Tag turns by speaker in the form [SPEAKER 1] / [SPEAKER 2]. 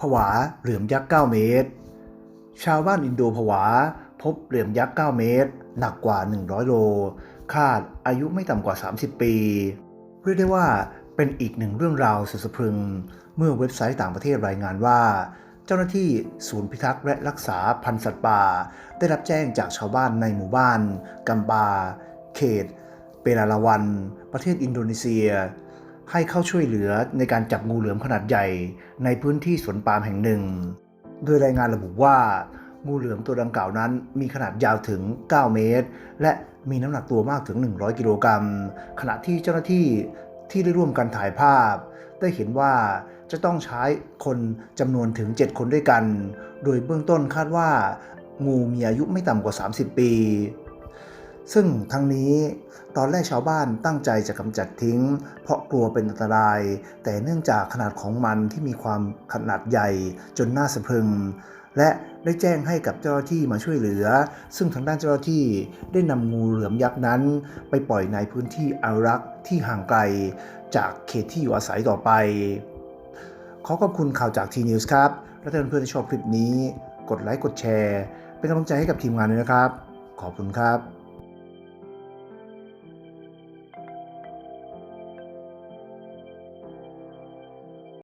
[SPEAKER 1] ผวาเหลือมยักษ์ 9 เมตร ชาวบ้านอินโดผวา พบเหลือมยักษ์ 9 เมตร หนักกว่า 100 โล คาดอายุไม่ต่ำกว่า 30 ปี เรียกได้ว่าเป็นอีกหนึ่งเรื่องราวสุดสะพรึง เมื่อเว็บไซต์ต่างประเทศรายงานว่า เจ้าหน้าที่ศูนย์พิทักษ์และรักษาพันธุ์สัตว์ป่า ได้รับแจ้งจากชาวบ้านในหมู่บ้านกัมปาเขต เปราลาวัน ประเทศอินโดนีเซีย ให้เข้าช่วยเหลือในการจับงูเหลือมขนาดใหญ่ในพื้นที่สวนปาล์มแห่งหนึ่ง โดยรายงานระบุว่า งูเหลือมตัวดังกล่าวนั้นมีขนาดยาวถึง 9 เมตร และมีน้ำหนักตัวมากถึง 100 กิโลกรัม ขณะที่เจ้าหน้าที่ที่ได้ร่วมกันถ่ายภาพ ได้เห็นว่าจะต้องใช้คนจำนวนถึง 7 คนด้วยกัน โดยเบื้องต้นคาดว่า งูมีอายุไม่ต่ำกว่า 30 ปี ซึ่งทั้งนี้ตอนแรกชาวบ้านตั้งใจจะกำจัดทิ้ง เพราะกลัวเป็นอันตราย แต่เนื่องจากขนาดของมันที่มีความขนาดใหญ่จนน่าสะพรึง และได้แจ้งให้กับเจ้าหน้าที่มาช่วยเหลือ ซึ่งทางด้านเจ้าหน้าที่ได้นำงูเหลือมยักษ์นั้น ไปปล่อยในพื้นที่อนุรักษ์ที่ห่างไกล จากเขตที่อยู่อาศัยต่อไป ขอขอบคุณข่าวจากทีนิวส์ครับ และถ้าเพื่อนๆที่ชอบคลิปนี้ กดไลค์กดแชร์ เป็นกำลังใจให้กับทีมงานด้วยนะครับ ขอบคุณครับ